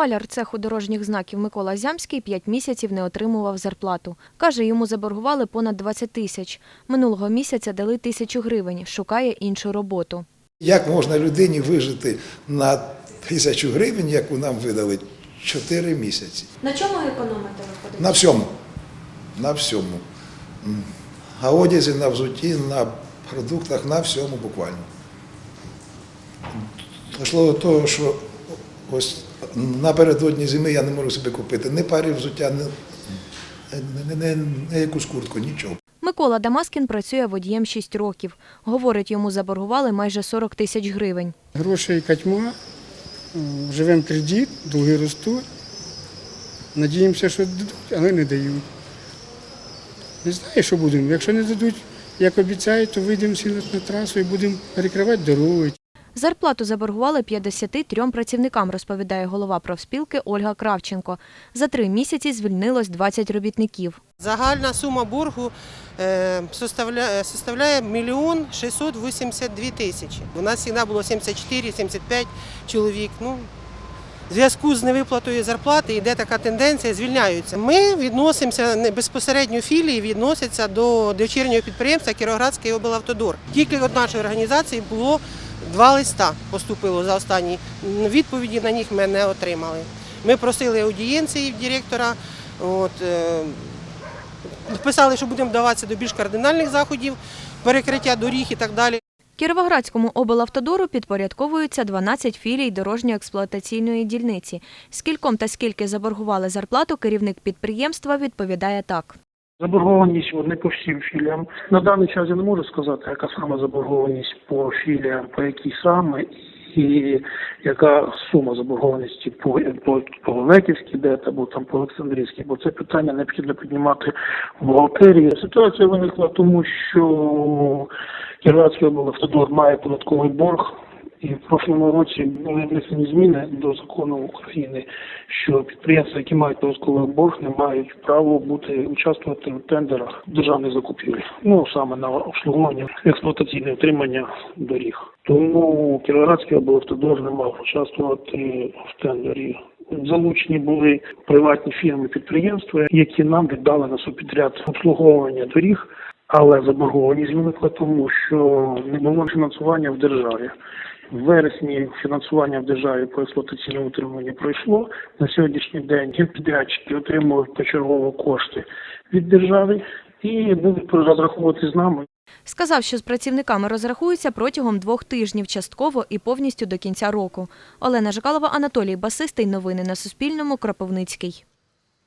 Маляр цеху дорожніх знаків Микола Зямський п'ять місяців не отримував зарплату. Каже, йому заборгували понад 20 тисяч. Минулого місяця дали тисячу гривень, шукає іншу роботу. Як можна людині вижити на тисячу гривень, яку нам видали, 4 місяці? На чому економите виходить? На всьому. На всьому. На одязі, на взутті, на продуктах, на всьому буквально. Дійшло до того, що ось напередодні зими я не можу собі купити ні парі взуття, ні, ні, ні, ні, ні якусь куртку, нічого. Микола Дамаскін працює водієм 6 років. Говорить, йому заборгували майже 40 тисяч гривень. Грошей катьма, живемо кредит, долги ростуть. Надіємося, що дадуть, але не дають. Не знаю, що будемо. Якщо не дадуть, як обіцяють, то вийдемо на трасу і будемо перекривати дороги. Зарплату заборгували 53 працівникам, розповідає голова профспілки Ольга Кравченко. За три місяці звільнилось 20 робітників. Загальна сума боргу е, составляє, составляє мільйон 682 тисячі. У нас завжди було 74-75 чоловік. Ну, в зв'язку з невиплатою зарплати йде така тенденція, звільняються. Ми відносимося безпосередньо філії, відносяться до дочірнього підприємства Кіровоградський облавтодор. Тільки від нашої організації було два листа поступило за останні. Відповіді на них ми не отримали. Ми просили аудієнції директора. От, е, Писали, що будемо вдаватися до більш кардинальних заходів, перекриття доріг і так далі. Кіровоградському облавтодору підпорядковуються 12 філій дорожньо-експлуатаційної дільниці. Скільком та скільки заборгували зарплату, керівник підприємства відповідає так. Заборгованість не по всім філіям. На даний час я не можу сказати, яка саме заборгованість по філіям, по якій саме, і яка сума заборгованості по, по, по Лелеківській ДЕТ або там по Олександрівській, бо це питання необхідно піднімати в бухгалтерії. Ситуація виникла тому, що Кіровоградський облавтодор має податковий борг. І в прошлому році були внесені зміни до закону України, що підприємства, які мають податковий борг, не мають права бути участвувати в тендерах державних закупівель. Ну саме на обслуговування експлуатаційне утримання доріг. Тому Кіровоградський облавтодор не мав участвувати в тендері. Залучені були приватні фірми підприємства, які нам віддали на субпідряд обслуговування доріг. Але заборгованість виникла тому, що не було фінансування в державі. В вересні фінансування в державі по експлуатаційному утриманню пройшло. На сьогоднішній день підрядчики отримують почергово кошти від держави і будуть розраховувати з нами. Сказав, що з працівниками розрахуються протягом двох тижнів, частково і повністю до кінця року. Олена Жикалова, Анатолій Басистий. Новини на Суспільному. Кропивницький.